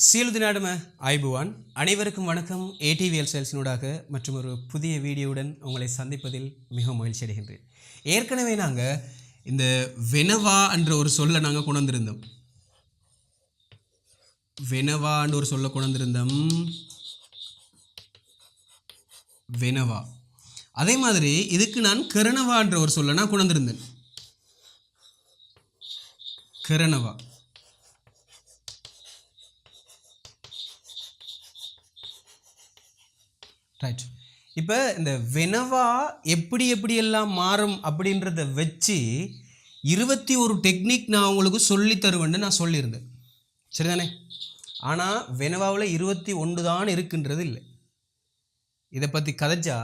சீலுது நாடும ஐபுவான். அனைவருக்கும் வணக்கம். ஏடிவிஎல் சேல்ஸினூடாக மற்றும் ஒரு புதிய வீடியோவுடன் உங்களை சந்திப்பதில் மிகவும் மகிழ்ச்சி அடைகின்றேன். ஏற்கனவே நாங்கள் இந்த வெனவா என்ற ஒரு சொல்லை நாங்கள் கொண்டிருந்தோம் வெனவா என்ற ஒரு சொல்லை கொண்டிருந்தோம் வெனவா அதே மாதிரி இதுக்கு நான் கரணவான்ற ஒரு சொல்லை நான் கொண்டிருந்தேன் கரணவா ரைட் இப்போ இந்த வெனவா எப்படி எப்படியெல்லாம் மாறும் அப்படின்றத வச்சு இருபத்தி ஒரு டெக்னிக் நான் உங்களுக்கு சொல்லி தருவேன்னு நான் சொல்லியிருந்தேன். சரிதானே? ஆனால் வெனவாவில் இருபத்தி ஒன்று தான் இருக்குன்றது இல்லை. இதை பற்றி கதைச்சா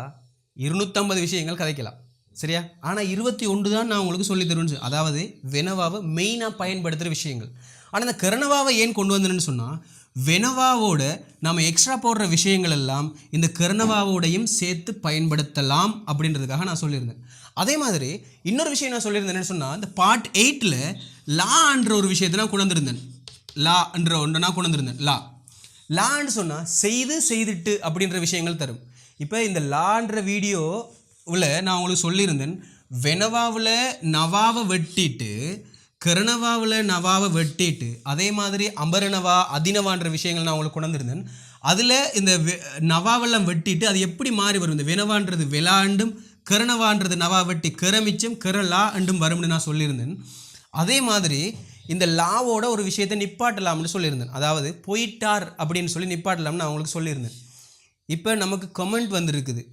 இருநூற்றம்பது விஷயங்கள் கதைக்கலாம். சரியா? ஆனால் இருபத்தி ஒன்று தான் நான் உங்களுக்கு சொல்லி தருவேன் அதாவது வெனவாவை மெயினாக பயன்படுத்துகிற விஷயங்கள். ஆனால் இந்த கரணவாவை ஏன் கொண்டு வந்தேன்னு சொன்னால் வெனவாவோட நம்ம எக்ஸ்ட்ரா போடுற விஷயங்கள் எல்லாம் இந்த கர்ணவாவோடையும் சேர்த்து பயன்படுத்தலாம் அப்படின்றதுக்காக நான் சொல்லியிருந்தேன். அதே மாதிரி இன்னொரு விஷயம் நான் சொல்லியிருந்தேன்னு சொன்னால் இந்த பார்ட் எயிட்டில் லான்ற ஒரு விஷயத்தை நான் கொண்டு வந்திருந்தேன் லா என்ற ஒன்று நான் கொண்டு வந்திருந்தேன் லா. லான்னு சொன்னால் செய்து செய்துட்டு அப்படின்ற விஷயங்கள் தரும். இப்போ இந்த லான்ற வீடியோ உள்ள நான் உங்களுக்கு சொல்லியிருந்தேன் வெனவாவில் நவாவை வெட்டிட்டு கருணவாவில் நவாவை வெட்டிட்டு அதே மாதிரி அபரணவா அதினவான்ற விஷயங்கள் நான் உங்களுக்கு கொண்டிருந்தேன் அதில் இந்த வெ- நவாவெல்லாம் வெட்டிட்டு அது எப்படி மாறி வரும்? இந்த வினவான்றது விளாண்டும் கருணவான்றது நவா வெட்டி கரமிச்சம் கரலா அண்டும் வரும்னு நான் சொல்லியிருந்தேன். அதே மாதிரி இந்த லாவோட ஒரு விஷயத்தை நிப்பாட்டலாம்னு சொல்லியிருந்தேன். அதாவது போயிட்டார் அப்படின்னு சொல்லி நிப்பாட்டலாம்னு நான் உங்களுக்கு சொல்லியிருந்தேன். இப்போ நமக்கு கமெண்ட் வந்திருக்குது.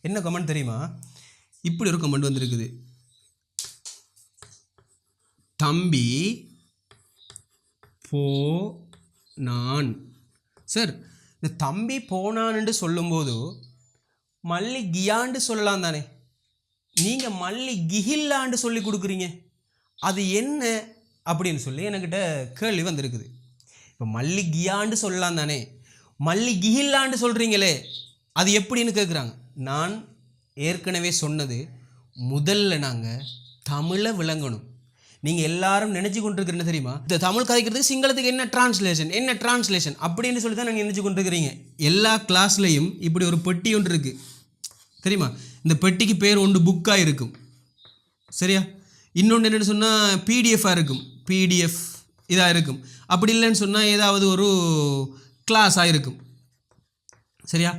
என்ன கமெண்ட் தெரியுமா? இப்படி ஒரு கமெண்ட் வந்திருக்குது. தம்பி போ நான். சார் இந்த தம்பி போனான்னு சொல்லும்போது மல்லி கியாண்டு சொல்லலாம் தானே? நீங்கள் மல்லி கிஹில்லாண்டு சொல்லி கொடுக்குறீங்க. அது என்ன அப்படின்னு சொல்லி என்கிட்ட கேள்வி வந்திருக்குது. இப்போ மல்லி கியாண்டு சொல்லலாம் தானே? மல்லி கிஹில்லாண்டு சொல்கிறீங்களே அது எப்படின்னு கேட்குறாங்க நான் ஏற்கனவே சொன்னது முதல்ல நாங்கள் தமிழை விளங்கணும். நீங்கள் எல்லாரும் நினச்சி கொண்டிருக்கிற என்ன தெரியுமா? இந்த தமிழ் கதைக்கிறதுக்கு சிங்களத்துக்கு என்ன டிரான்ஸ்லேஷன் என்ன டிரான்ஸ்லேஷன் அப்படின்னு சொல்லி தான் நீங்கள் நினச்சி கொண்டிருக்கிறீங்க. எல்லா கிளாஸ்லேயும் இப்படி ஒரு பெட்டி ஒன்று இருக்குது தெரியுமா? இந்த பெட்டிக்கு பேர் ஒன்று புக்காக இருக்கும் சரியா? இன்னொன்று என்னென்னு சொன்னால் பிடிஎஃபாக இருக்கும். பிடிஎஃப் இதாக இருக்கும். அப்படி இல்லைன்னு சொன்னால் ஏதாவது ஒரு கிளாஸாக இருக்கும் சரியா?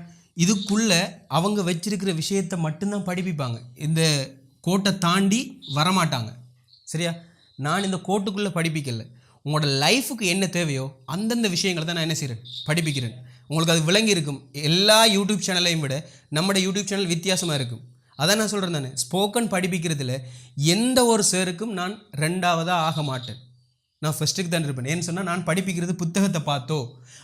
இதுக்குள்ளே அவங்க வச்சிருக்கிற விஷயத்தை மட்டும்தான் படிப்பிப்பாங்க. இந்த கோட்டை தாண்டி வரமாட்டாங்க. சரியா? நான் இந்த கோட்டுக்குள்ளே படிப்பிக்கல. உங்களோட லைஃபுக்கு என்ன தேவையோ அந்தந்த விஷயங்களை தான் நான் என்ன செய்கிறேன் படிப்பிக்கிறேன். உங்களுக்கு அது விளங்கி இருக்கும். எல்லா யூடியூப் சேனலையும் விட நம்மளோட யூடியூப் சேனல் வித்தியாசமாக இருக்கும். அதான் நான் சொல்கிறேன் தானே. ஸ்போக்கன் படிப்பிக்கிறதுல எந்த ஒரு சேருக்கும் நான் ரெண்டாவதாக ஆக மாட்டேன். நான் ஃபஸ்ட்டுக்கு தான் இருப்பேன் ஏன்னு சொன்னால் நான் படிப்பிக்கிறது புத்தகத்தை பார்த்தோ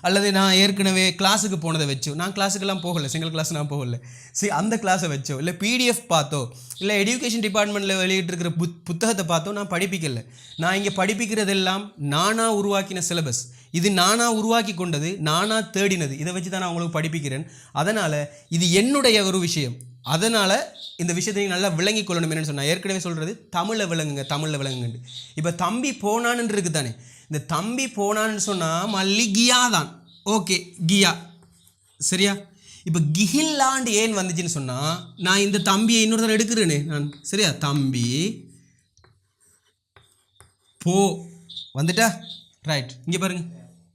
அல்லது நான் ஏற்கனவே கிளாஸுக்கு போனதை வச்சோ நான் கிளாஸுக்கெல்லாம் போகலை சிங்கிள் கிளாஸ் நான் போகல. சரி அந்த கிளாஸை வச்சோ இல்லை பிடிஎஃப் பார்த்தோ இல்லை எஜுகேஷன் டிபார்ட்மெண்ட்டில் வெளியிட்டிருக்கிற புத் புத்தகத்தை பார்த்தோ நான் படிப்பிக்கல. நான் இங்கே படிப்பிக்கிறதெல்லாம் நானாக உருவாக்கின சிலபஸ் இது நானாக உருவாக்கி கொண்டது நானாக தேடினது. இதை வச்சு தான் நான் உங்களுக்கு படிப்பிக்கிறேன். அதனால் இது என்னுடைய ஒரு விஷயம். அதனால் இந்த விஷயத்தை நல்லா விளங்கி கொள்ளணும். சொன்னால் ஏற்கனவே சொல்கிறது தமிழை விளங்குங்க தமிழில் விளங்குங்க இப்போ தம்பி போனான்னு இருக்குது தானே இந்த தம்பி போனான்னு சொன்னால் மல்லி கியா தான். ஓகே கியா. சரியா? இப்போ கிஹில்லாண்டு ஏன் வந்துச்சுன்னு சொன்னால் நான் இந்த தம்பியை இன்னொரு தடவை எடுக்கிறேனே நான் சரியா? தம்பி போ. வந்துட்டா? ரைட் இங்கே பாருங்க.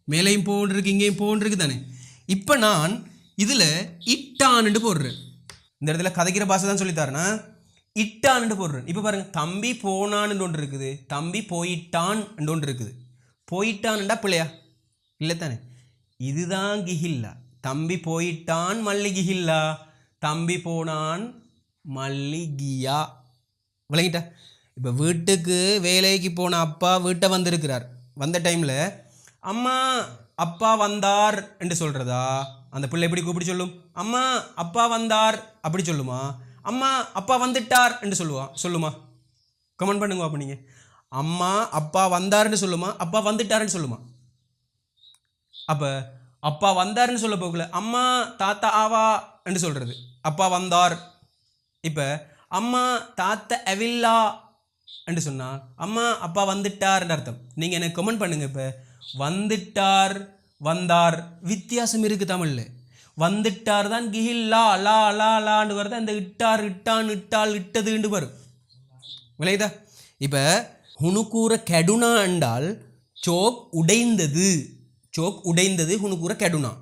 மேலேயும் போன் இருக்கு இங்கேயும் போன் இருக்கு தானே இப்போ நான் இதில் இட்டான்னு போடுறேன். இந்த இடத்துல கதைக்கிற பாஷை தான் சொல்லித்தாருன்னா இட்டான்னு போடுறேன் இப்போ பாருங்கள் தம்பி போனான்னு ஒன்று இருக்குது. தம்பி போயிட்டான் ஒன்று இருக்குது. போயிட்டான்டா பிள்ளையா? இல்லை தானே இதுதான் கிஹில்லா தம்பி போயிட்டான் மல்லிகிஹில்லா தம்பி போனான் மல்லிகியா விளங்கிட்டா? இப்போ வீட்டுக்கு வேலைக்கு போன அப்பா வீட்டை வந்திருக்கிறார். வந்த டைமில் அம்மா அப்பா வந்தார் என்று சொல்கிறதா அந்த பிள்ளை எப்படி கூப்பிட்டு சொல்லும்? அம்மா அப்பா வந்தார் அப்படி சொல்லுமா? அம்மா அப்பா வந்துட்டார் என்று சொல்லுவா. சொல்லுமா? கமெண்ட் பண்ணுங்க அப்போ நீங்கள் அம்மா அப்பா வந்தாருன்னு சொல்லுமா? அப்பா வந்துட்டாருன்னு சொல்லுமா? அப்போ அப்பா வந்தாருன்னு சொல்ல போகல. அம்மா தாத்தா ஆவா என்று சொல்கிறது அப்பா வந்தார். இப்போ அம்மா தாத்த அவில்லா என்று சொன்னால் அம்மா அப்பா வந்துட்டார்ன்ற அர்த்தம். நீங்கள் எனக்கு கமெண்ட் பண்ணுங்கள் இப்போ. வந்துட்டார் வந்தார். வித்தியாசம் இருக்குது தமிழில். வந்துட்டார் தான் கிஹில் லா லா லா லான்னு வருது. அந்த இட்டார் இட்டான் இட்டால் இட்டதுண்டு வரும். விளையுதா? இப்போ ஹுணுக்கூற கெடுனா என்றால் சோக் உடைந்தது. சோக் உடைந்தது ஹுணுக்கூற கெடுனா.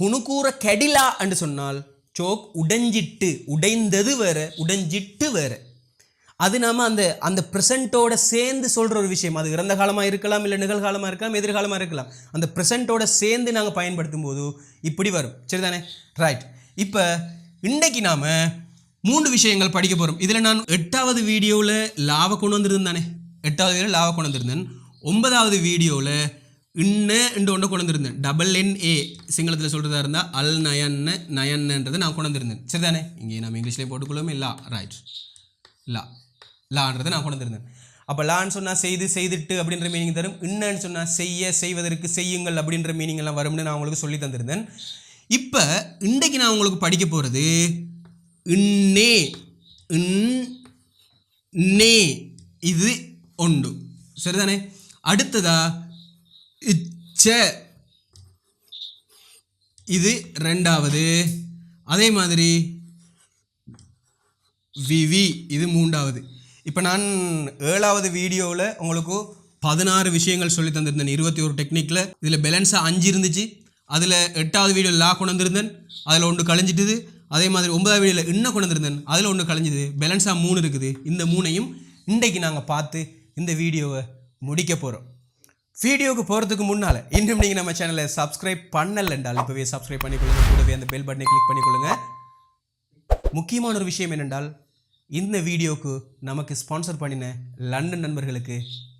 ஹுணுக்கூற கெடிலா என்று சொன்னால் சோக் உடைஞ்சிட்டு உடைந்தது வேற உடைஞ்சிட்டு வேற. அது நாம அந்த அந்த ப்ரெசண்ட்டோட சேர்ந்து சொல்கிற ஒரு விஷயம். அது இறந்த காலமாக இருக்கலாம் இல்லை நிகழ்காலமாக இருக்கலாம் எதிர்காலமாக இருக்கலாம். அந்த ப்ரெசண்ட்டோட சேர்ந்து நாங்கள் பயன்படுத்தும் போது இப்படி வரும். சரிதானே? ரைட் இப்போ இன்றைக்கு நாம் மூன்று விஷயங்கள் படிக்க போகிறோம் இதில் நான் எட்டாவது வீடியோவில் லாவை கொண்டு வந்திருந்தேன் தானே? எட்டாவது வீடியோ லாவை கொண்டு வந்திருந்தேன். ஒன்பதாவது வீடியோவில் இன்ன என்று ஒன்று கொண்டு வந்திருந்தேன். டபுள் என் ஏ சிங்களத்தில் சொல்கிறதா இருந்தால் அல் நயன்னு நயன்னுன்றதை நான் கொண்டு வந்திருந்தேன். சரிதானே? இங்கே நம்ம இங்கிலீஷ்லேயே போட்டுக்கொள்ளுமே. லா ரைட் லா லான்றதை நான் கொண்டு வந்திருந்தேன். அப்போ லான்னு சொன்னால் செய்து செய்துட்டு அப்படின்ற மீனிங் தரும். இன்னன்னு சொன்னால் செய்ய செய்வதற்கு செய்யுங்கள் அப்படின்ற மீனிங் எல்லாம் வரும்னு நான் உங்களுக்கு சொல்லி தந்திருந்தேன். இப்போ இன்றைக்கு நான் உங்களுக்கு படிக்க போகிறது இன்னே நே இது ஒன்று. சரிதானே? அடுத்ததா இச்ச இது ரெண்டாவது. அதே மாதிரி விவி இது மூன்றாவது. இப்போ நான் ஏழாவது வீடியோவில் உங்களுக்கு பதினாறு விஷயங்கள் சொல்லி தந்திருந்தேன். இருபத்தி ஒரு டெக்னிக்கில் இதில் பேலன்ஸாக அஞ்சு இருந்துச்சு. அதில் எட்டாவது வீடியோ லா கொண்டு வந்திருந்தேன் அதில் ஒன்று கழிஞ்சிட்டுது. அதே மாதிரி ஒன்பதாவது வீடியோவில் இன்னும் கொண்டு வந்திருந்தேன் அதில் ஒன்று கழிஞ்சுது. பேலன்ஸாக மூணு இருக்குது. இந்த மூணையும் இன்றைக்கு நாங்கள் பார்த்து இந்த வீடியோவை முடிக்க போகிறோம் வீடியோவுக்கு போகிறதுக்கு முன்னால் இன்னும் நீங்கள் நம்ம சேனலை சப்ஸ்கிரைப் பண்ணலைண்டால் இப்போவே சப்ஸ்கிரைப் பண்ணிக்கொள்ளுங்க. கூடவே அந்த பெல் பட்டனை கிளிக் பண்ணிக்கொள்ளுங்க. முக்கியமான ஒரு விஷயம் என்னென்றால் இந்த வீடியோக்கு நமக்கு ஸ்பான்சர் பண்ணின லண்டன் நண்பர்களுக்கு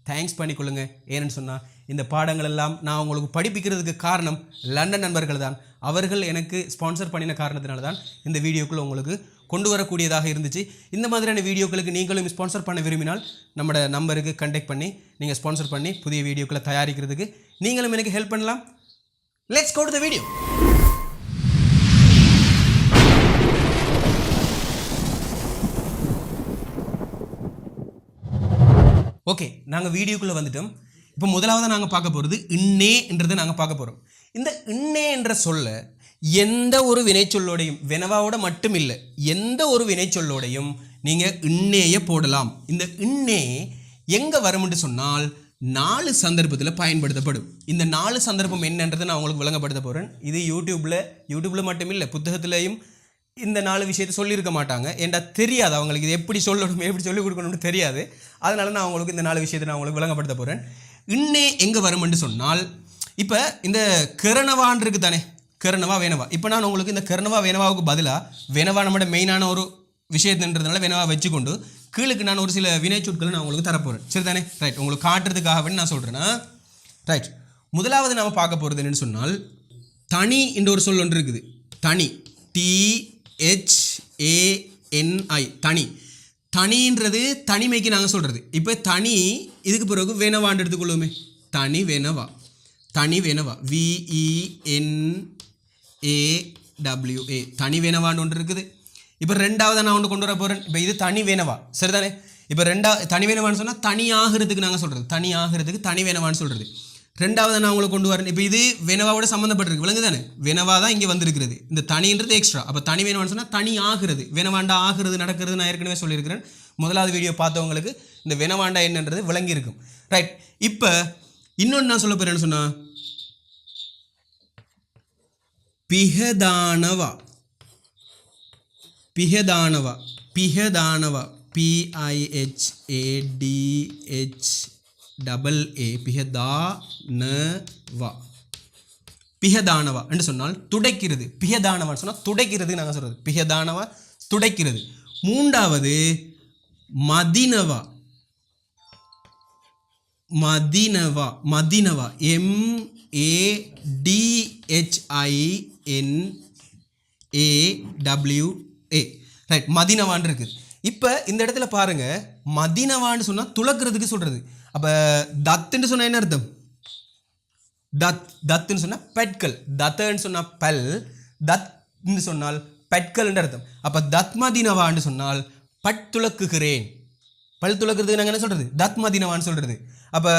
தேங்க்ஸ் பண்ணிக்கொள்ளுங்க. ஏன்னு சொன்னால் இந்த பாடங்கள் எல்லாம் நான் உங்களுக்கு படிப்பிக்கிறதுக்கு காரணம் லண்டன் நண்பர்கள் தான். அவர்கள் எனக்கு ஸ்பான்சர் பண்ணின காரணத்தினால தான் இந்த வீடியோக்குள்ளே உங்களுக்கு கொண்டு வரக்கூடியதாக இருந்துச்சு. இந்த மாதிரியான வீடியோக்களுக்கு நீங்களும் ஸ்பான்சர் பண்ண விரும்பினால் நம்மளோட நம்பருக்கு கண்டெக்ட் பண்ணி நீங்கள் ஸ்பான்சர் பண்ணி புதிய வீடியோக்களை தயாரிக்கிறதுக்கு நீங்களும் எனக்கு ஹெல்ப் பண்ணலாம். Let's go to the video okay நாங்கள் வீடியோக்குள்ளே வந்துட்டோம். இப்போ முதலாவது நாங்கள் பார்க்க போகிறது இன்னே என்றதை நாங்கள் பார்க்க போகிறோம் இந்த இன்னே என்ற சொல்ல எந்த ஒரு வினைச்சொல்லோடையும் வினவாவோட மட்டும் இல்லை எந்த ஒரு வினைச்சொல்லோடையும் நீங்கள் இன்னேயே போடலாம். இந்த இன்னே எங்கே வரும்னு சொன்னால் நாலு சந்தர்ப்பத்தில் பயன்படுத்தப்படும். இந்த நாலு சந்தர்ப்பம் என்னன்றதை நான் உங்களுக்கு விளங்கப்படுத்த போகிறேன் இது யூடியூப்பில் யூடியூப்பில் மட்டும் இல்லை புத்தகத்திலையும் இந்த நாலு விஷயத்தை சொல்லியிருக்க மாட்டாங்க. ஏன்டா தெரியாது அவங்களுக்கு இது எப்படி சொல்லணும் எப்படி சொல்லிக் கொடுக்கணும்னு தெரியாது. அதனால நான் உங்களுக்கு இந்த நாலு விஷயத்தை நான் உங்களுக்கு விளங்கப்படுத்த போகிறேன் இன்னே எங்கே வரும்னு சொன்னால் இப்போ இந்த கிரணவான் இருக்கு தானே கரணவா வேணவா. இப்போ நான் உங்களுக்கு இந்த கரணவா வேணவாவுக்கு பதிலாக வேணவா நம்மளோட மெயினான ஒரு விஷயத்துன்றதுனால வேணவா வச்சுக்கொண்டு கீழுக்கு நான் ஒரு சில வினைச்சொற்களை நான் உங்களுக்கு தரப்போகிறேன் சரி தானே? ரைட் உங்களுக்கு காட்டுறதுக்காக நான் சொல்கிறேன்னா ரைட் முதலாவது நாம் பார்க்க போகிறது என்னென்னு சொன்னால் தனி என்ற ஒரு சொல் ஒன்று இருக்குது. தனி. டி ஹெச்ஏஎன்ஐ தனி. தனின்றது தனிமைக்கு நாங்கள் சொல்கிறது இப்போ தனி இதுக்கு பிறகு வேணவான்னு எடுத்துக்கொள்ளுமே தனி வேணவா. தனி வேணவா. விஇஎன்ஏடபிள்யூஏ தனி வேணவான்னு ஒன்று இருக்குது. இப்போ ரெண்டாவது நான் ஒன்று கொண்டு வர போகிறேன் இப்போ இது தனி வேணவா. சரிதானே? இப்போ ரெண்டா தனி வேணவான்னு சொன்னால் தனியாகிறதுக்கு நாங்கள் சொல்கிறது தனியாகிறதுக்கு தனி வேணவான்னு சொல்கிறது ரெண்டாவது நான் உங்களை கொண்டு வரேன் இப்போ இது வெனவாவோட சம்மந்தப்பட்டிருக்கு விலங்கு தானே வெனவா தான் இங்கே வந்திருக்கிறது. இந்த தனின்றது எக்ஸ்ட்ரா அப்போ தனி வேணும்னு சொன்னால் தனி ஆகிறது. வெனவாண்டா ஆகிறது நடக்கிறது நான் ஏற்கனவே சொல்லியிருக்கிறேன். முதலாவது வீடியோ பார்த்தவங்களுக்கு இந்த வெனவாண்டா என்னன்றது விளங்கி இருக்கும் ரைட் இப்போ இன்னொன்று நான் சொல்ல போகிறேன்னு சொன்னால் பிஹதானவா. பிஹதானவா. பிஹதானவா. பிஐஹெச்ஏடிஹெச் டபுள் ஏ பிஹதானவா பிஹதானவா என்று சொன்னால் துடைக்கிறது. பிஹதானவான்னு சொன்னால் துடைக்கிறது நாங்கள் சொல்கிறது பிஹதானவா துடைக்கிறது. மூன்றாவது மதினவா. மதினவா மதினவா. M A DHIN A W A right மதினவான் இருக்குது இப்போ இந்த இடத்துல பாருங்கள் மதினவான்னு சொன்னால் துளக்கிறதுக்கு சொல்கிறது அப்போ தத்துன்னு சொன்னால் என்ன அர்த்தம்? தத் தத்துன்னு சொன்னால் பெட்கள். தத்தன்னு சொன்னால் பல். தத்னு சொன்னால் பெட்கள்ன்ற அர்த்தம். அப்போ தத்மதினவான்னு சொன்னால் பட் துளக்குகிறேன். பல் துளக்கிறதுக்கு நாங்கள் என்ன சொல்கிறது தத்மதினவான்னு சொல்கிறது அப்போ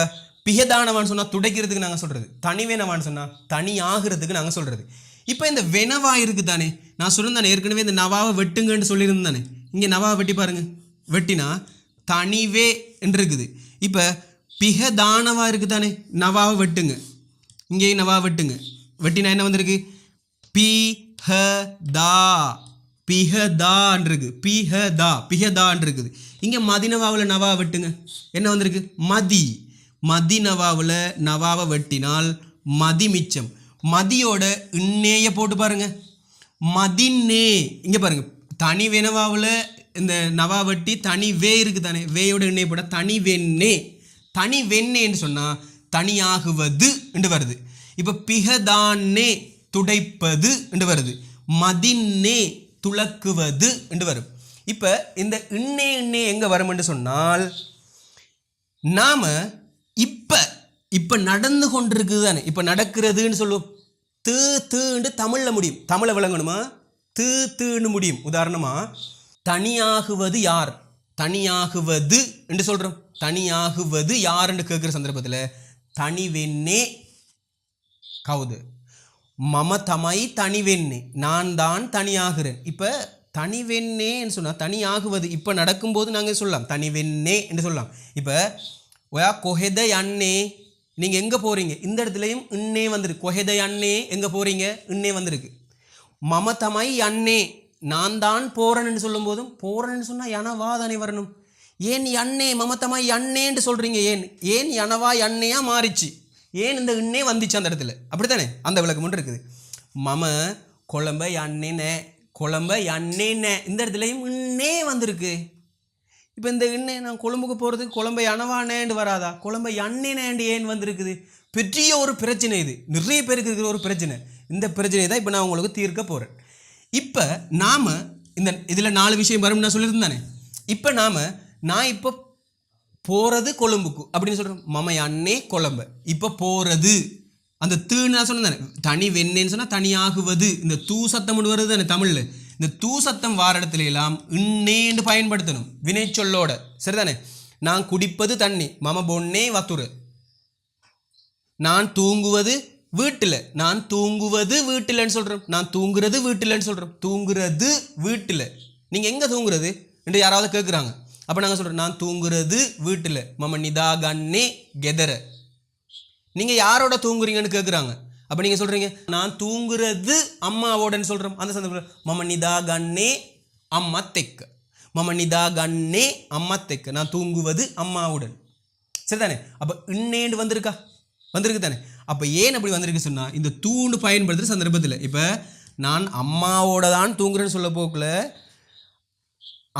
பிகதானவான்னு சொன்னால் துடைக்கிறதுக்கு நாங்கள் சொல்கிறது தனிவேனவான்னு சொன்னால் தனி ஆகிறதுக்கு நாங்கள் சொல்கிறது இப்போ இந்த வெனவா இருக்குது தானே நான் சொல்லியிருந்தானே ஏற்கனவே இந்த நவாவை வெட்டுங்கன்னு சொல்லியிருந்தானே இங்கே நவாவை வெட்டி பாருங்கள் வெட்டினா தனிவே என்று இருக்குது இப்போ பிகதானவா இருக்குது தானே நவாவை வெட்டுங்க. இங்கேயும் நவா வெட்டுங்க. வெட்டினா என்ன வந்திருக்கு? பி ஹ தா பிஹதான் இருக்கு பிஹதா பிஹதான் இருக்குது இங்கே மதினவாவில் நவா வெட்டுங்க. என்ன வந்திருக்கு? மதி. மதினவாவில் நவாவை வெட்டினால் மதி மிச்சம். மதியோட இன்னேய போட்டு பாருங்க. மதின்னே. இங்கே பாருங்க. தனி வெனவாவில் இந்த நவா தனி வே இருக்கு தானே வேயோட எண்ணெய் போட தனி வெண்ணே. தனி வெண்ணேன்னு சொன்னால் தனியாகுவது என்று வருது. இப்போ பிகதானே துடைப்பது என்று வருது. மதின்னே துளக்குவது என்று வரும். இப்போ இந்த இன்னே இன்னே எங்கே வரும் என்று சொன்னால் நாம் இப்போ இப்போ நடந்து கொண்டிருக்குது தானே. இப்போ நடக்கிறதுன்னு சொல்லுவோம். தீ தீண்டு தமிழில் முடியும். தமிழை விளங்கணுமா? தீ தீன்னு முடியும். உதாரணமாக தனியாகுவது யார்? தனியாகுவது என்று சொல்கிறோம் தனியாகுவது யார் என்று கேட்குற சந்தர்ப்பத்தில் தனிவெண்ணே கவுது. மம தமை தனிவெண்ணே நான் தான் தனியாகிறேன். இப்போ தனிவெண்ணேன்னு சொன்னால் தனியாகுவது இப்போ நடக்கும்போது நாங்கள் சொல்லலாம்? தனிவெண்ணே என்று சொல்லலாம். இப்போ ஒயா கொஹெத அண்ணே நீங்கள் எங்கே போகிறீங்க இந்த இடத்துலையும் இன்னே வந்திருக்கு. கொஹெத அண்ணே எங்கே போகிறீங்க இன்னே வந்திருக்கு. மம தமை அண்ணே நான் தான் போகிறேன்னு சொல்லும்போதும் போகிறேன்னு சொன்னால் எனவா தானே வரணும். ஏன் அண்ணே மமத்தமாய் அண்ணேன்னு சொல்கிறீங்க ஏன்? ஏன் எனவா அண்ணையா மாறிச்சு? ஏன் இந்த எண்ணே வந்துச்சு அந்த இடத்துல? அப்படித்தானே? அந்த விளக்கம் மட்டும் இருக்குது. மம குழம்ப அண்ணேனே குழம்ப அண்ணேனே. இந்த இடத்துலையும் இன்னே வந்திருக்கு. இப்போ இந்த எண்ணே நான் கொழும்புக்கு போகிறதுக்கு குழம்பை அணவானேண்டு வராதா? குழம்பை அண்ணேனேண்டு ஏன் வந்திருக்குது? பெரிய ஒரு பிரச்சனை இது. நிறைய பேருக்கு இருக்கிற ஒரு பிரச்சனை. இந்த பிரச்சனையை தான் இப்போ நான் உங்களுக்கு தீர்க்க போகிறேன் இப்போ நாம் இந்த இதில் நாலு விஷயம் வரும் நான் சொல்லியிருந்தானே இப்போ நாம் நான் இப்போ போகிறது கொழும்புக்கு. அப்படின்னு சொல்கிறேன் மம அண்ணே கொழம்பு. இப்போ போகிறது அந்த தீன்னு நான் சொன்னேன் தனி? வெண்ணேன்னு சொன்னால் தனியாகுவது. இந்த தூ சத்தம் வருது தானே தமிழில்? இந்த தூ சத்தம் வார இடத்துல எல்லாம் இன்னேன்னு பயன்படுத்தணும். வினைச்சொல்லோட சரிதானே? நான் குடிப்பது தண்ணி. மம பொன்னே வத்துரு. நான் தூங்குவது வீட்டில். நான் தூங்குவது வீட்டில்னு சொல்கிறோம் நான் தூங்குறது வீட்டில்னு சொல்கிறோம் தூங்குறது வீட்டில். நீங்கள் எங்கே தூங்குறது? என்று யாராவது கேட்குறாங்க அப்போ நாங்கள் சொல்கிறோம் நான் தூங்குறது வீட்டில். மம நிதா கண்ணே கெதர. நீங்கள் யாரோட தூங்குறீங்கன்னு கேட்குறாங்க அப்போ நீங்கள் சொல்கிறீங்க நான் தூங்குறது அம்மாவோடன்னு சொல்கிறோம் அந்த சந்தர்ப்பம் மம நிதா கண்ணே அம்மா தெக்க மம நிதா கண்ணே அம்மா தெக்க நான் தூங்குவது அம்மாவுடன். சரிதானே? அப்போ இன்னேண்டு வந்திருக்கா? வந்திருக்கு தானே அப்போ ஏன் அப்படி வந்திருக்கு சொன்னால் இந்த தூண்டு பயன்படுத்துகிற சந்தர்ப்பத்தில். இப்போ நான் அம்மாவோட தான் தூங்குறேன்னு சொல்ல போக்கில்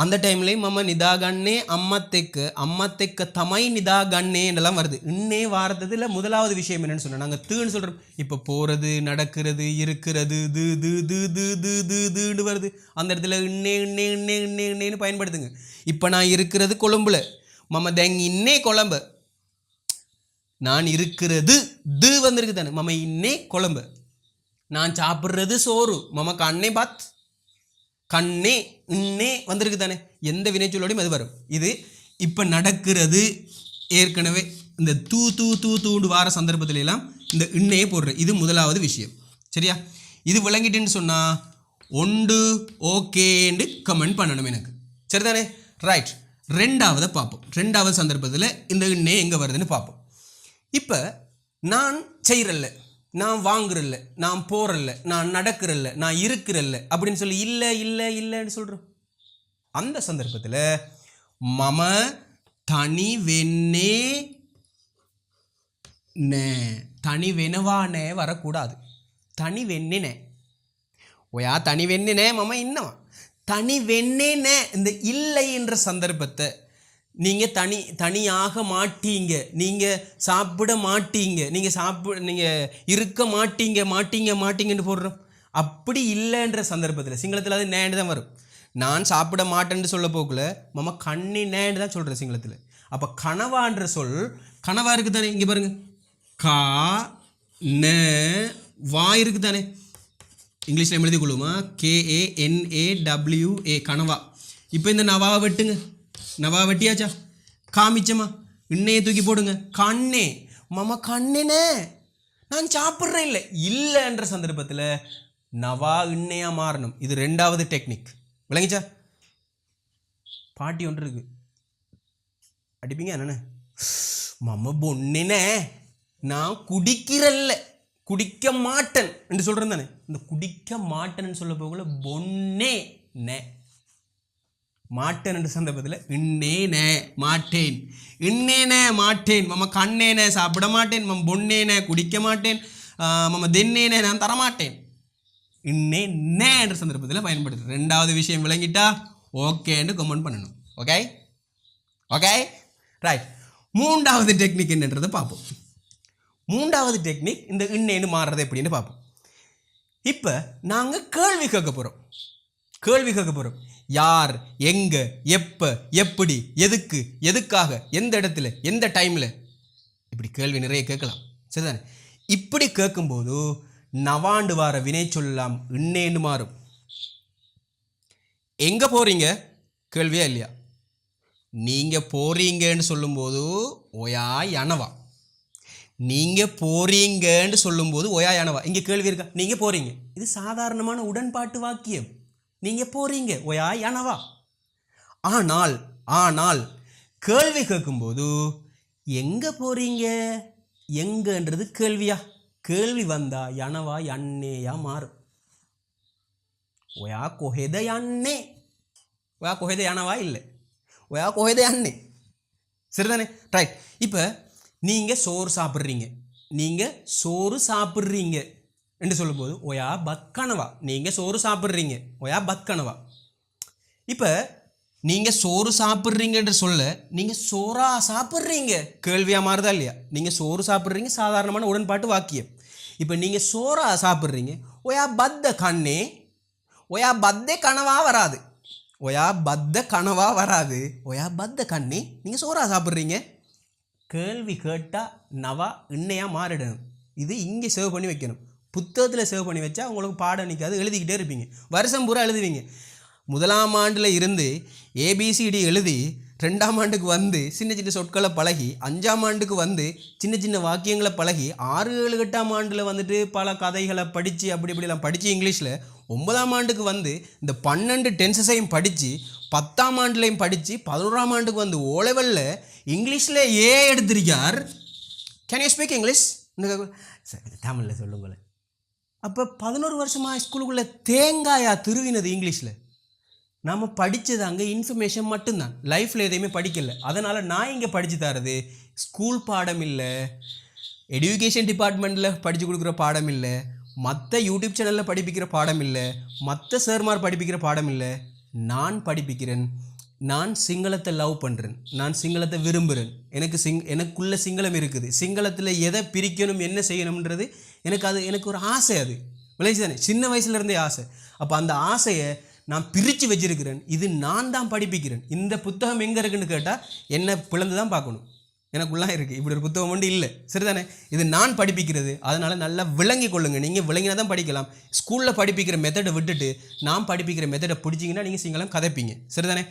அந்த டைம்லேயும் மம்ம நிதா கண்ணே அம்மா தெக்கு அம்மா தெக்க தமை நிதா கண்ணேன்னெல்லாம் வருது. இன்னே வாரத்தில் முதலாவது விஷயம் என்னென்னு சொன்னோம் நாங்கள் தூன்னு சொல்கிறோம் இப்போ போகிறது நடக்கிறது இருக்கிறது து து து து து து துன்னு வருது. அந்த இடத்துல இன்னே இன்னே இன்னே இன்னே இன்னேன்னு பயன்படுத்துங்க. இப்போ நான் இருக்கிறது கொழும்புல. மம்ம தேங் இன்னே கொழம்பு. நான் இருக்கிறது து வந்திருக்கு தானே. மம இன்னே குழம்பு. நான் சாப்பிட்றது சோறு. மம கண்ணே பாத். கண்ணே இன்னே வந்திருக்கு தானே. எந்த வினைச்சொல்லோடையும் அது வரும். இது இப்போ நடக்கிறது. ஏற்கனவே இந்த தூ தூ தூ தூண்டு வார சந்தர்ப்பத்துல எல்லாம் இந்த இன்னையே போடுறேன் இது முதலாவது விஷயம். சரியா? இது விளங்கிட்டுன்னு சொன்னால் ஒன்று ஓகேன்னு கமெண்ட் பண்ணணும் எனக்கு. சரிதானே? ரைட் ரெண்டாவதை பார்ப்போம். ரெண்டாவது சந்தர்ப்பத்தில் இந்த இன்னே எங்கே வருதுன்னு பார்ப்போம். இப்போ நான் செய்கிறல்ல நான் வாங்குறல்ல நான் போகிறல்ல நான் நடக்கிறல்ல நான் இருக்கிறல்ல அப்படின்னு சொல்லி இல்லை இல்லை இல்லைன்னு சொல்கிறோம் அந்த சந்தர்ப்பத்தில் மம தனி வெண்ணே நே தனி வெனவானே வரக்கூடாது. தனி வெண்ணினே ஓயா தனி வெண்ணினே மம இன்னவா? தனி வெண்ணேனே இந்த இல்லை என்ற சந்தர்ப்பத்தை நீங்கள் தனி தனியாக மாட்டீங்க. நீங்கள் சாப்பிட மாட்டீங்க. நீங்கள் சாப்பிட நீங்கள் இருக்க மாட்டீங்க மாட்டீங்க மாட்டீங்கன்னு போடுறோம். அப்படி இல்லைன்ற சந்தர்ப்பத்தில் சிங்களத்தில் அது நேண்டு தான் வரும். நான் சாப்பிட மாட்டேன்னு சொல்ல போக்குல மாமா கண்ணி நேண்டு தான் சொல்கிறேன் சிங்களத்தில். அப்போ கனவான்ற சொல் கனவா இருக்குது தானே இங்கே பாருங்கள் கா ந வா இருக்குது தானே இங்கிலீஷில் எழுதி கொள்ளுமா கேஏஎன்ஏ டபிள்யூஏ கனவா. இப்போ இந்த நவாவை வெட்டுங்க. நவா வெட்டியாச்சா? காமிச்சம்மா. இன்னையே தூக்கி போடுங்க. கண்ணே. மம கண்ணினே. நான் சாப்பிட்றேன் இல்லை. இல்லைன்ற சந்தர்ப்பத்தில் நவா இன்னையா மாறணும். இது ரெண்டாவது டெக்னிக். விளங்கிச்சா? பாட்டி ஒன்று இருக்கு. அடிப்பீங்க என்னண்ணே மம பொண்ணினே. நான் குடிக்கிறல்ல. குடிக்க மாட்டேன். என்று சொல்கிறேன் தானே? இந்த குடிக்க மாட்டேன்னு சொல்ல போகல பொன்னே நே. மாட்டேன் என்று சந்தர்ப்பத்தில் இன்னேன மாட்டேன். இன்னேனே மாட்டேன். மம கண்ணேனே சாப்பிட மாட்டேன். மம் பொன்னேனே குடிக்க மாட்டேன். மம தென்னேன நான் தரமாட்டேன் இன்னே நே என்ற சந்தர்ப்பத்தில் பயன்படுது ரெண்டாவது விஷயம் விளங்கிட்டா ஓகேன்னு கமெண்ட் பண்ணணும். ஓகே ஓகே ரைட் மூன்றாவது டெக்னிக் என்னன்றதை பார்ப்போம். மூன்றாவது டெக்னிக் இந்த இன்னேன்னு மாறுறது எப்படின்னு பார்ப்போம். இப்போ நாங்கள் கேள்வி கேட்க போகிறோம் கேள்வி கேட்க போகிறோம் யார் எங்கே எப்போ எப்படி எதுக்கு எதுக்காக எந்த இடத்துல எந்த டைமில் இப்படி கேள்வி நிறைய கேட்கலாம். சரிதானே? இப்படி கேட்கும்போது நவாண்டு வார வினை சொல்லலாம் இன்னேன்னு மாறும். எங்கே போகிறீங்க கேள்வியா இல்லையா? நீங்கள் போகிறீங்கன்னு சொல்லும்போது ஒயா யனவா நீங்கள் போறீங்கன்னு சொல்லும்போது ஒயா யனவா இங்கே கேள்வி இருக்கா? நீங்கள் போகிறீங்க இது சாதாரணமான உடன்பாட்டு வாக்கியம். நீங்கள் போகிறீங்க ஒயா யானவா ஆனால் ஆனால் கேள்வி கேட்கும்போது எங்கே போகிறீங்க எங்கன்றது கேள்வியா? கேள்வி வந்தா யனவா அண்ணேயா மாறும். ஒயா கொஹெத அண்ணே ஒயா கொஹெத யனவா இல்லை. ஒயா கொஹெத அண்ணே சரிதானே? ரைட் இப்போ நீங்கள் சோறு சாப்பிட்றீங்க. நீங்கள் சோறு சாப்பிட்றீங்க. என்று சொல்லும்போது ஒயா பத்கனவா? நீங்கள் சோறு சாப்பிட்றீங்க. ஒயா பத்கனவா? இப்போ நீங்கள் சோறு சாப்பிட்றீங்கன்ற சொல்ல நீங்கள் சோறா சாப்பிட்றீங்க? கேள்வியாக மாறுதா இல்லையா? நீங்கள் சோறு சாப்பிட்றீங்க சாதாரணமான உடன்பாட்டு வாக்கியம். இப்போ நீங்கள் சோறா சாப்பிட்றீங்க? ஒயா பத்த கண்ணே. ஒயா பத்தே கனவா வராது. ஒயா பத்த கனவா வராது. ஒயா பத்த கண்ணே நீங்கள் சோறா சாப்பிட்றீங்க? கேள்வி கேட்டால் நவா இன்னையாக மாறிடணும். இது இங்கே சேவ் பண்ணி வைக்கணும். புத்தகத்தில் சேவ் பண்ணி வச்சா உங்களுக்கு பாடம் நிற்காது எழுதிக்கிட்டே இருப்பீங்க. வருஷம் பூரா எழுதுவீங்க. முதலாம் ஆண்டில் இருந்து ஏபிசிடி எழுதி ரெண்டாம் ஆண்டுக்கு வந்து சின்ன சின்ன சொற்களை பழகி அஞ்சாம் ஆண்டுக்கு வந்து சின்ன சின்ன வாக்கியங்களை பழகி ஆறு ஏழு எட்டாம் ஆண்டில் வந்துட்டு பல கதைகளை படித்து அப்படி இப்படிலாம் படித்து இங்கிலீஷில் ஒன்பதாம் ஆண்டுக்கு வந்து இந்த பன்னெண்டு டென்சஸையும் படித்து பத்தாம் ஆண்டுலையும் படித்து பதினோராம் ஆண்டுக்கு வந்து ஓ லெவலில் இங்கிலீஷில் ஏ எடுத்திருக்கார். கேன் யூ ஸ்பீக் இங்கிலீஷ் இந்த தமிழில் சொல்லுங்களேன். அப்போ பதினோரு வருஷமாக ஸ்கூலுக்குள்ளே தேங்காயா திருவினது இங்கிலீஷில். நாம் படித்தது அங்கே இன்ஃபர்மேஷன் மட்டும்தான். லைஃப்பில் எதையுமே படிக்கல. அதனால் நான் இங்கே படித்து தரது. ஸ்கூல் பாடம் இல்லை. எடுகேஷன் டிபார்ட்மெண்ட்டில் படித்து கொடுக்குற பாடம் இல்லை. மற்ற யூடியூப் சேனலில் படிப்பிக்கிற பாடம் இல்லை. மற்ற சேர்மார் படிப்பிக்கிற பாடம் இல்லை. நான் படிப்பிக்கிறேன். நான் சிங்களத்தை லவ் பண்ணுறேன் நான் சிங்களத்தை விரும்புகிறேன் எனக்கு சிங் எனக்குள்ளே சிங்களம் இருக்குது. சிங்களத்தில் எதை பிரிக்கணும் என்ன செய்யணும்ன்றது எனக்கு அது எனக்கு ஒரு ஆசை அது. விளைச்சி தானே? சின்ன வயசுலேருந்தே ஆசை. அப்போ அந்த ஆசையை நான் பிரித்து வச்சிருக்கிறேன். இது நான் தான் படிப்பிக்கிறேன். இந்த புத்தகம் எங்கே இருக்குன்னு கேட்டால் என்ன பிளந்து தான் பார்க்கணும். எனக்குள்ளாக இருக்குது இப்படி ஒரு புத்தகம் ஒன்று இல்லை. சரிதானே இது நான் படிப்பிக்கிறது. அதனால் நல்லா விளங்கி கொள்ளுங்கள் நீங்கள் விளங்கினா தான் படிக்கலாம். ஸ்கூலில் படிப்பிக்கிற மெத்தடை விட்டுட்டு நான் படிப்பிக்கிற மெத்தடை பிடிச்சிங்கன்னா நீங்கள் சிங்களம் கதைப்பீங்க. சரிதானே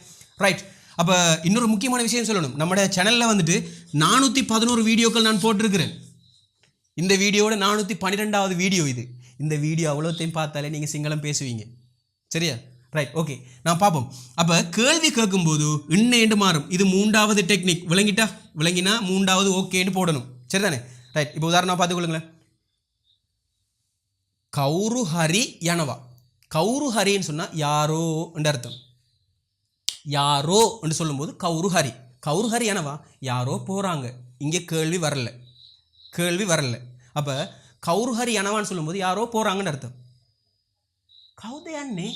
ரைட் அப்போ இன்னொரு முக்கியமான விஷயம் சொல்லணும். நம்மளோட சேனலில் வந்துட்டு நானூற்றி பதினோரு வீடியோக்கள் நான் போட்டிருக்கிறேன். இந்த வீடியோவோட நானூற்றி பன்னிரெண்டாவது வீடியோ இது. இந்த வீடியோ அவ்வளோத்தையும் பார்த்தாலே நீங்கள் சிங்களம் பேசுவீங்க. சரியா? ரைட் ஓகே நான் பார்ப்போம். அப்போ கேள்வி கேட்கும்போது இன்னேண்டு மாறும். இது மூன்றாவது டெக்னிக் விளங்கிட்டா? விளங்கினா மூன்றாவது ஓகேன்னு போடணும். சரிதானே? ரைட் இப்போ உதாரணம் பார்த்துக்கொள்ளுங்களேன். கௌரு ஹரி யனவா. கௌரு ஹரின்னு சொன்னால் யாரோ அர்த்தம். யாரோ என்று சொல்லும்போது கௌருஹரி. கௌருஹரி எனவா யாரோ போகிறாங்க இங்கே கேள்வி வரல. கேள்வி வரல. அப்போ கௌருஹரி எனவான்னு சொல்லும்போது யாரோ போகிறாங்கன்னு அர்த்தம். கௌதை அண்ணே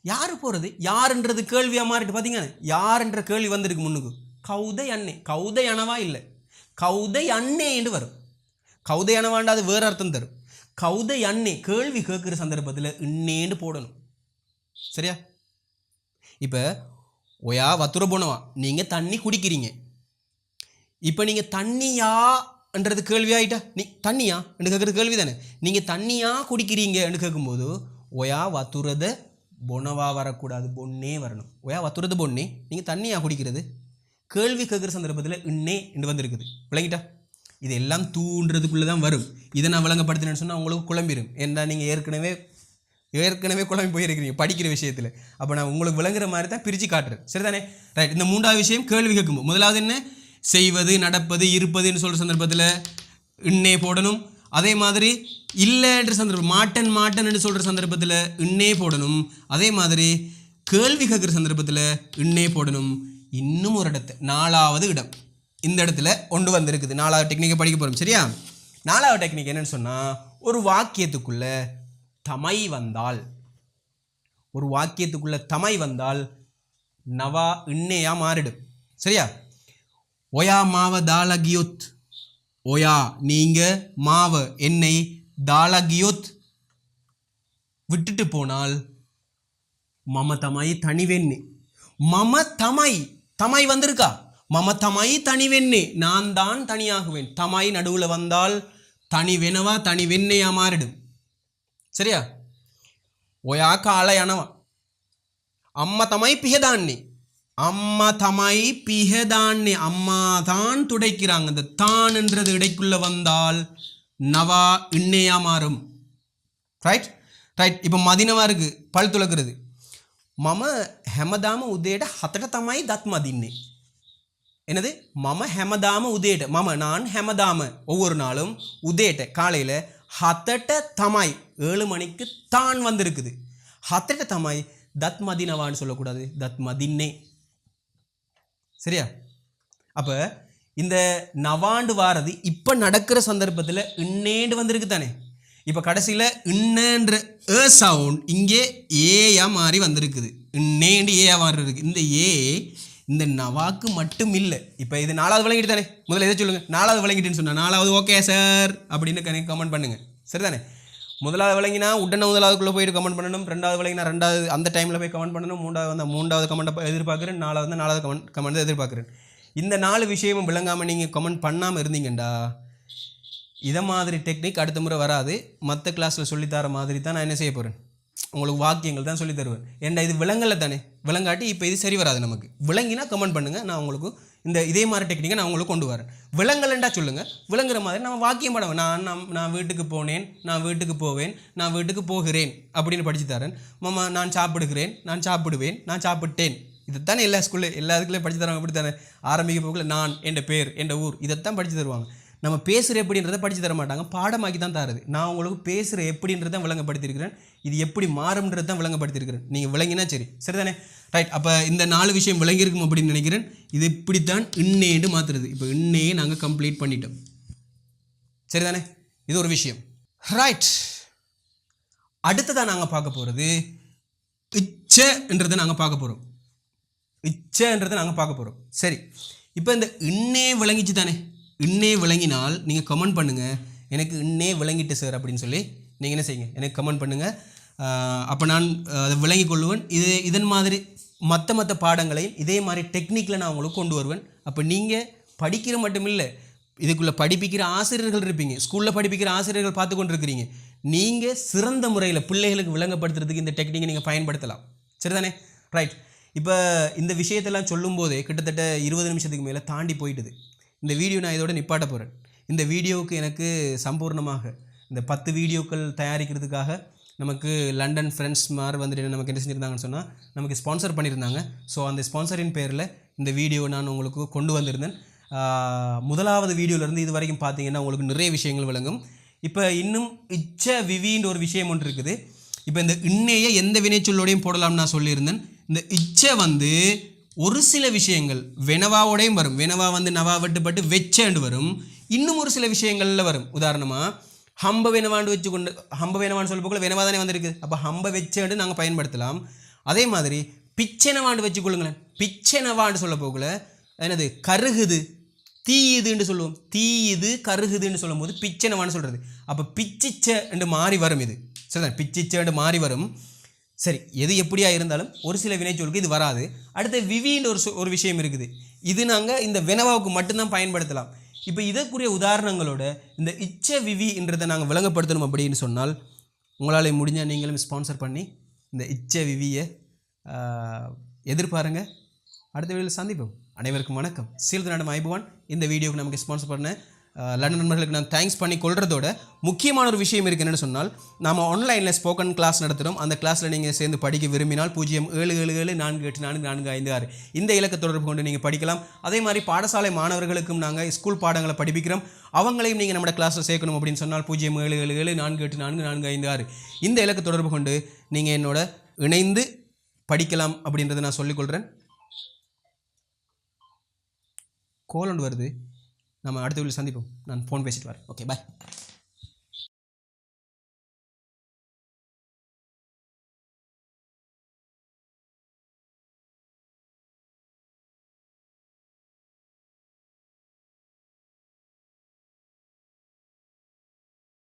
யார் போகிறது யாருன்றது கேள்வியாக மாறிட்டு பார்த்தீங்கன்னா யாருன்ற கேள்வி வந்திருக்கு முன்னுக்கு. கௌதை அண்ணே. கௌதை அணவா இல்லை. கௌதை அண்ணே என்று வரும். கௌதை அணவாண்டா அது வேறு அர்த்தம் தரும். கௌதை அண்ணே கேள்வி கேட்குற சந்தர்ப்பத்தில் இன்னேன்னு போடணும். சரியா? இப்போ ஓயா வத்துர போனவா? நீங்கள் தண்ணி குடிக்கிறீங்க. இப்போ நீங்கள் தண்ணியான்றது கேள்வி ஆகிட்டா நீ தண்ணியா? என்று கேட்குறது கேள்வி தானே நீங்கள் தண்ணியாக குடிக்கிறீங்கன்னு கேட்கும்போது ஒயா வத்துறத பொனவா வரக்கூடாது பொன்னே வரணும். ஒயா வத்துறது பொன்னே? நீங்கள் தண்ணியா குடிக்கிறது? கேள்வி கேட்குற சந்தர்ப்பத்தில் இன்னே என்று வந்திருக்குது. விளங்கிட்டா? இது எல்லாம் தூன்றதுக்குள்ளே தான் வரும். இதை நான் விளங்கப்படுத்தினேன்னு சொன்னால் உங்களுக்கு குழம்பிடும் ஏன்னா நீங்கள் ஏற்கனவே ஏற்கனவே குழம்பு போயிருக்கிறீங்க படிக்கிற விஷயத்தில். அப்போ நான் உங்களுக்கு விளங்குற மாதிரி தான் பிரித்து காட்டுறேன். சரிதானே? ரைட் இந்த மூன்றாவது விஷயம் கேள்வி கேட்கும் முதலாவது என்ன? செய்வது நடப்பது இருப்பதுன்னு சொல்கிற சந்தர்ப்பத்தில் இன்னே போடணும். அதே மாதிரி இல்லைன்ற சந்தர்ப்பம் மாட்டன் மாட்டன் என்று சொல்கிற சந்தர்ப்பத்தில் இன்னே போடணும். அதே மாதிரி கேள்வி கேட்குற சந்தர்ப்பத்தில் இன்னே போடணும். இன்னும் ஒரு இடத்த நாலாவது இடம். இந்த இடத்துல கொண்டு வந்திருக்குது. நாலாவது டெக்னிக்கை படிக்க போகிறோம் சரியா? நாலாவது டெக்னிக் என்னென்னு சொன்னால் ஒரு வாக்கியத்துக்குள்ளே தமை வந்தால் ஒரு வாக்கியத்துக்குள்ள தமை வந்தால் நவா இன்னையா மாறிடும். சரியா? ஒயா மாவ தாலகியுத் ஒயா நீங்க மாவ என்னை தாலகியுத் விட்டுட்டு போனால் மம தமை தனிவெண்ணு. மம தமை தமை வந்திருக்கா? மம தமை தனிவெண்ணு நான் தான் தனியாகுவேன். தமை நடுவில் வந்தால் தனி வெனவா தனி வெண்ணையா மாறிடும். சரியா ஒயா கால යනවා අම්ම තමයි පිහදාන්නේ அம்மா தமை பிஹதான்னே அம்மா தான் துடைக்கிறாங்க இந்த தான்ன்றது இடைக்குள்ள வந்தால் நவா இன்னையா மாறும் ரைட் ரைட் இப்போ மதினவா இருக்கு பல் துளக்குறது මම හැමදාම උදේට හතට තමයි දත් මදින්නේ என்னது மம හැමදාම උදේට මම நான் හැමදාම ஒவ்வொரு நாளும் உதேட்ட காலையில் ஹத்தட்ட தமாய் ஏழு மணிக்கு தான் வந்திருக்குது. ஹத்தட்ட தமாய் தத் மதினவான்னு சொல்லக்கூடாது. தத் மதின்னே. சரியா? அப்போ இந்த நவாண்டு வாரது இப்போ நடக்கிற சந்தர்ப்பத்தில் இன்னேண்டு வந்திருக்கு தானே? இப்போ கடைசியில் இன்னன்ற ஏ சவுண்ட் இங்கே ஏயா மாறி வந்திருக்குது. இன்னேண்டு ஏயா மாறி இருக்கு. இந்த ஏ இந்த நவாக்கு மட்டும் இல்லை. இப்போ இது நாலாவது விளங்கிட்டு தானே? முதல்ல எதை சொல்லுங்கள் நாலாவது விளங்கிட்டுன்னு சொன்னால் நாலாவது ஓகே சார் அப்படின்னு கமெண்ட் பண்ணுங்கள் சரிதானே? முதலாவது விளங்கினா உடனே முதலாவதுக்குள்ளே போயிட்டு கமெண்ட் பண்ணணும். ரெண்டாவது விளங்கினா ரெண்டாவது அந்த டைமில் போய் கமெண்ட் பண்ணணும். மூணாவது வந்து மூன்றாவது கமெண்ட்டை எதிர்பார்க்குறேன். நாலாவது வந்து நாலாவது கமெண்ட் கமெண்ட் எதிர்பார்க்குறேன். இந்த நாலு விஷயமும் விளங்காமல் நீங்கள் கமெண்ட் பண்ணாமல் இருந்தீங்கண்டா இதை மாதிரி டெக்னிக் அடுத்த முறை வராது. மற்ற கிளாஸில் சொல்லித்தர மாதிரி தான் நான் என்ன செய்ய போகிறேன் உங்களுக்கு வாக்கியங்கள் தான் சொல்லி தருவேன். ஏன்டா இது விலங்கலை தானே? விலங்காட்டி இப்போ இது சரி வராது நமக்கு. விளங்கினா கமெண்ட் பண்ணுங்கள் நான் உங்களுக்கு இந்த இதே மாதிரி டெக்னிக்கை நான் உங்களுக்கு கொண்டு வரேன். விலங்கலண்டா சொல்லுங்கள் விளங்குற மாதிரி நம்ம வாக்கியம் படம் நான் நான் நான் வீட்டுக்கு போனேன் நான் வீட்டுக்கு போவேன் நான் வீட்டுக்கு போகிறேன் அப்படின்னு படித்து தரேன். மாமா நான் சாப்பிடுகிறேன் நான் சாப்பிடுவேன் நான் சாப்பிட்டேன். இதைத்தானே எல்லா ஸ்கூல்ல எல்லா இதுக்குள்ளேயும் படித்து தராங்க அப்படி தானே ஆரம்பிக்க போகல நான் என் பேர் என் ஊர் இதைத்தான் படித்து தருவாங்க. நம்ம பேசுகிற எப்படின்றத படித்து தர மாட்டாங்க. பாடமாக்கி தான் தருது. நான் உங்களுக்கு பேசுகிற எப்படின்றத விளங்கப்படுத்தியிருக்கிறேன். இது எப்படி மாறும்ன்றது தான் விளங்கப்படுத்தியிருக்கிறேன். நீங்கள் விளங்கினா சரி. சரிதானே? ரைட் அப்போ இந்த நாலு விஷயம் விளங்கியிருக்கும் அப்படின்னு நினைக்கிறேன். இது இப்படித்தான் இன்னேண்டு மாற்றுறது இப்போ இன்னையே நாங்கள் கம்ப்ளீட் பண்ணிட்டோம். சரிதானே? இது ஒரு விஷயம். ரைட் அடுத்ததாக நாங்கள் பார்க்க போகிறது இச்சன்றதை நாங்கள் பார்க்க போகிறோம் இச்சன்றதை நாங்கள் பார்க்க போகிறோம் சரி. இப்போ இந்த இன்னே விளங்கிச்சு தானே இன்னே விளங்கினால் நீங்கள் கமெண்ட் பண்ணுங்கள் எனக்கு இன்னே விளங்கிட்டு சார் அப்படின்னு சொல்லி நீங்கள் என்ன செய்யுங்க? எனக்கு கமெண்ட் பண்ணுங்கள் அப்போ நான் அதை விளங்கி கொள்ளுவேன். இது இதன் மாதிரி மற்ற மற்ற பாடங்களையும் இதே மாதிரி டெக்னிக்கில் நான் உங்களுக்கு கொண்டு வருவேன். அப்போ நீங்கள் படிக்கிற மட்டும் இல்லை இதுக்குள்ளே படிப்பிக்கிற ஆசிரியர்கள் இருப்பீங்க. ஸ்கூலில் படிப்பிக்கிற ஆசிரியர்கள் பார்த்து கொண்டு இருக்கிறீங்க நீங்கள் சிறந்த முறையில் பிள்ளைகளுக்கு விளங்கப்படுத்துறதுக்கு இந்த டெக்னிக்கை நீங்கள் பயன்படுத்தலாம். சரிதானே? ரைட் இப்போ இந்த விஷயத்தெல்லாம் சொல்லும்போதே கிட்டத்தட்ட இருபது நிமிஷத்துக்கு மேலே தாண்டி போயிட்டுது. இந்த வீடியோ நான் இதோட நிப்பாட்ட போகிறேன் இந்த வீடியோவுக்கு எனக்கு சம்பூர்ணமாக இந்த பத்து வீடியோக்கள் தயாரிக்கிறதுக்காக நமக்கு லண்டன் ஃப்ரெண்ட்ஸ் மாதிரி வந்துட்டு நமக்கு என்ன செஞ்சுருந்தாங்கன்னு சொன்னால் நமக்கு ஸ்பான்சர் பண்ணியிருந்தாங்க ஸோ அந்த ஸ்பான்சரின் பேரில் இந்த வீடியோ நான் உங்களுக்கு கொண்டு வந்திருந்தேன். முதலாவது வீடியோலேருந்து இது வரைக்கும் பார்த்தீங்கன்னா உங்களுக்கு நிறைய விஷயங்கள் விளங்கும். இப்போ இன்னும் இச்ச விவின்ற ஒரு விஷயம் ஒன்று இருக்குது. இப்போ இந்த இன்னையை எந்த வினைச்சொல்லோடையும் போடலாம்னு நான் சொல்லியிருந்தேன். இந்த இச்சை வந்து ஒரு சில விஷயங்கள் வெனவாவோடையும் வரும். வெனவா வந்து நவா வெட்டுப்பட்டு வெச்சேண்டு வரும். இன்னும் ஒரு சில விஷயங்களில் வரும். உதாரணமாக ஹம்ப வெனவாண்டு வச்சு கொண்டு ஹம்ப வெனவான்னு சொல்ல போகல வெனவா தானே வந்திருக்கு. அப்போ ஹம்ப வெச்சேண்டு நாங்கள் பயன்படுத்தலாம். அதே மாதிரி பிச்செனவாண்டு வச்சுக்கொள்ளுங்களேன். பிச்செனவாண்டு சொல்ல போகல என்னது கருகுது தீயுதுன்னு சொல்லுவோம். தீயுது கருகுதுன்னு சொல்லும்போது பிச்செனவான்னு சொல்கிறது அப்போ பிச்சிச்ச என்று மாறி வரும் இது. சரிதான்? பிச்சிச்ச என்று மாறி வரும். சரி எது எப்படியா இருந்தாலும் ஒரு சில வினைச்சொலுக்கு இது வராது. அடுத்து விவின்னு ஒரு ஒரு விஷயம் இருக்குது. இது நாங்கள் இந்த வினவாவுக்கு மட்டும்தான் பயன்படுத்தலாம். இப்போ இதற்குரிய உதாரணங்களோட இந்த இச்ச விவின்றதை நாங்கள் விளங்கப்படுத்தணும் அப்படின்னு சொன்னால் உங்களால் முடிஞ்சால் நீங்களும் ஸ்பான்சர் பண்ணி இந்த இச்ச விவியை எதிர்பாருங்க. அடுத்த வீடியோவில் சந்திப்போம். அனைவருக்கும் வணக்கம். சீல்து நாடம் ஐபுவான். இந்த வீடியோவுக்கு நமக்கு ஸ்பான்சர் பண்ண லண்டன் நண்பர்களுக்கு நான் தேங்க்ஸ் பண்ணி கொள்றதோட முக்கியமான ஒரு விஷயம் இருக்குது என்னென்னு சொன்னால் நாம் ஆன்லைனில் ஸ்போக்கன் கிளாஸ் நடத்துகிறோம் அந்த கிளாஸில் நீங்கள் சேர்ந்து படிக்க விரும்பினால் பூஜ்ஜியம் ஏழு ஏழு ஏழு நான்கு எட்டு நான்கு நான்கு ஐந்து ஆறு. இந்த இலக்க தொடர்பு கொண்டு நீங்கள் படிக்கலாம். அதே மாதிரி பாடசாலை மாணவர்களுக்கும் நாங்கள் ஸ்கூல் பாடங்களை படிப்பிக்கிறோம். அவங்களையும் நீங்கள் நம்ம கிளாஸில் சேர்க்கணும் அப்படின்னு சொன்னால் பூஜ்ஜியம் ஏழு ஏழு ஏழு நான்கு எட்டு நான்கு நான்கு ஐந்து ஆறு. இந்த இலக்க தொடர்பு கொண்டு நீங்கள் என்னோட இணைந்து படிக்கலாம் அப்படின்றத நான் சொல்லிக்கொள்கிறேன் கோல் வருது. நம்ம அடுத்த வீடியோ சந்திப்போம். நான் ஃபோன் பேசிட்டு வரேன். Okay bye